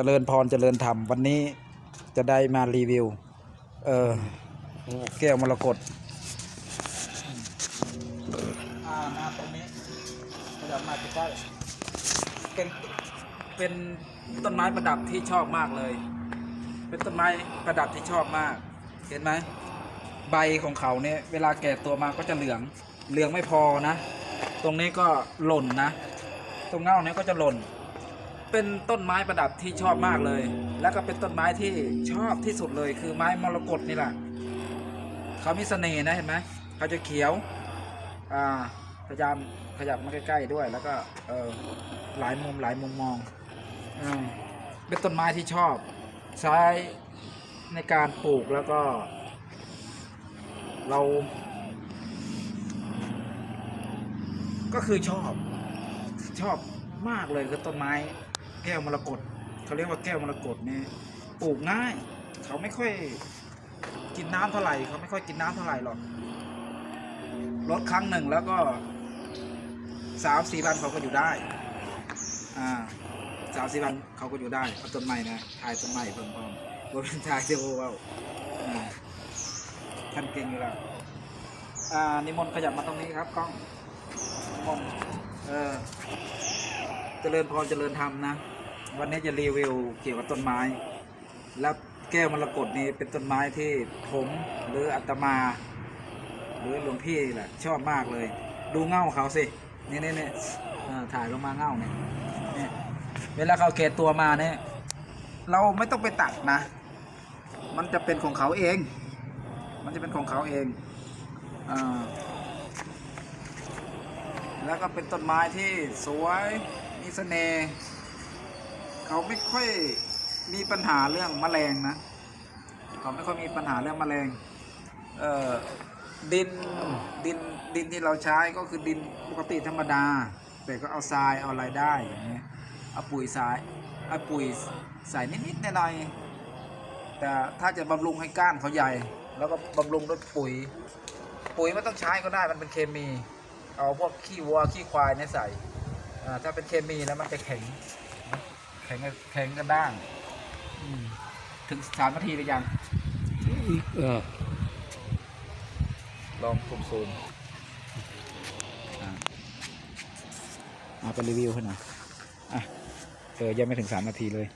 เจริญพรเจริญธรรมวันนี้จะได้มารีวิว เออแก้วมรกตอ่ามาตรงนี้ขยับมาใกล้เป็นเป็นต้นไม้ประดับที่ชอบมากเลย เป็นต้นไม้ประดับที่ชอบมาก เห็นไหมใบของเขาเนี่ยเวลาแก่ตัวมาก็จะเหลืองเหลืองไม่พอนะ ตรงนี้ก็หล่นนะ ตรงเง่าเนี้ก็จะหล่น เป็นต้นไม้ประดับที่ชอบมากเลย แล้วก็เป็นต้นไม้ที่ชอบที่สุดเลย คือไม้มรกตนี่แหละเขามีเสน่ห์นะเห็นไหมเขาจะเขียวอ่าพยายามขยับมาใกล้ๆด้วย แล้วก็เออหลายมุมหลายมุมมองอเป็นต้นไม้ที่ชอบ ใช้ในการปลูกแล้วก็ เรา ก็คือชอบชอบมากเลยคือต้นไม้ ก้วมรกตเขาเรียกว่าแก้วมรกตนี่ปลูกง่าย เขาไม่ค่อยกินน้ำเท่าไหร่เขาไม่ค่อยกินน้ำเท่าไหร่หรอกลดครั้งหนึ่งแล้วก็สามสี่วันเขาก็อยู่ได้อ่าสามสี่วันเขาก็อยู่ได้เอาต้นไม้นะถ่ายต้นไม้เพิ่มพร้อมบนเป็นถ่ายเจ้าว่าอ่าท่านเก่งอยู่แล้วอ่านิมนต์ขยับมาตรงนี้ครับกล้องนิมนต์เออเจริญพรเจริญธรรมนะ วันนี้จะรีวิวเกี่ยวกับต้นไม้ แล้วแก้วมรกตนี่เป็นต้นไม้ที่ผมหรืออาตมา หรือหลวงพี่แหละชอบมากเลย ดูเง่าเขาสินี่นี่นี่เออถ่ายลงมาเง่าเนี่ยเวลาเขาเกตตัวมาเนี่ยเราไม่ต้องไปตัดนะ มันจะเป็นของเขาเอง มันจะเป็นของเขาเองอแล้วก็เป็นต้นไม้ที่สวยมีเสน่ห์ เขาไม่ค่อยมีปัญหาเรื่องแมลงนะเขาไม่ค่อยมีปัญหาเรื่องแมลงเอ่อดินดินดินที่เราใช้ก็คือดินปกติธรรมดา แต่ก็เอาทรายเอาอะไรได้อย่างเงี้ยเอาปุ๋ยทรายเอาปุ๋ยใส่นิดๆหน่อยๆแต่ถ้าจะบำรุงให้ก้านเขาใหญ่ แล้วก็บำรุงด้วยปุ๋ย ปุ๋ยไม่ต้องใช้ก็ได้มันเป็นเคมี เอาพวกขี้วัวขี้ควายเนี่ยใส่ถ้าเป็นเคมีแล้วมันจะแข็ง แข็งแข็งกระด้างอืมถึงสามนาทีหรือยังเออลองซูมซูมอ่าเอาไปรีวิวให้หน่อยอะเออยังไม่ถึงสามนาทีเลย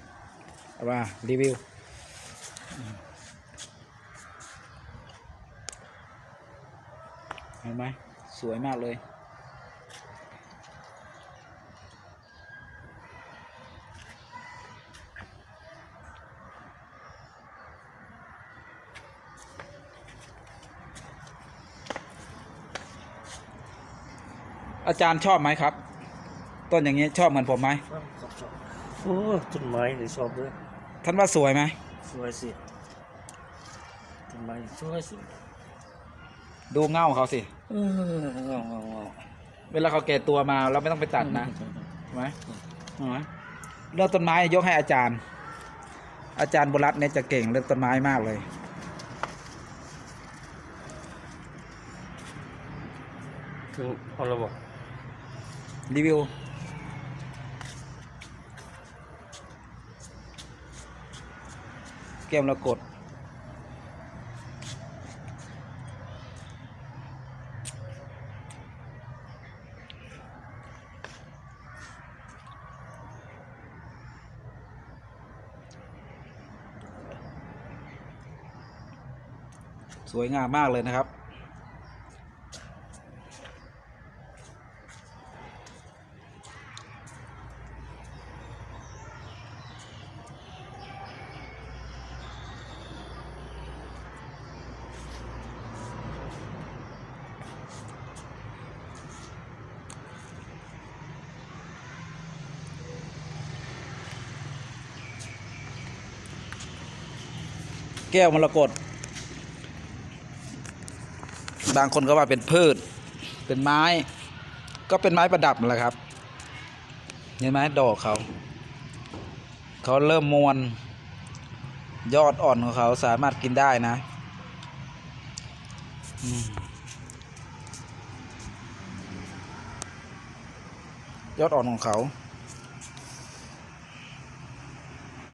เอาว่ารีวิวอืมเห็นไหมสวยมากเลย อาจารย์ชอบไหมครับ ต้นอย่างนี้ชอบเหมือนผมไหมโอ้ต้นไม้เลยชอบด้วยท่านว่าสวยไหมสวยสิต้นไม้สวยสิดูเง่าเขาสิเออเงาเงาเงาเวลาเขาแก่ตัวมาเราไม่ต้องไปตัดนะใช่ไหมใช่ไหมเรื่องต้นไม้ยกให้อาจารย์ อาจารย์บุรัตน์เนี่ยจะเก่งเรื่องต้นไม้มากเลยถึงเอาละบอก รีวิวเกมเรากด สวยงามมากเลยนะครับ แก้วมรกตบางคนก็ว่าเป็นพืช เป็นไม้ ก็เป็นไม้ประดับนั่แหละครับ เห็นไหมดอกเขาเขาเริ่มมวนยอดอ่อนของเขาสามารถกินได้นะอยอดอ่อนของเขา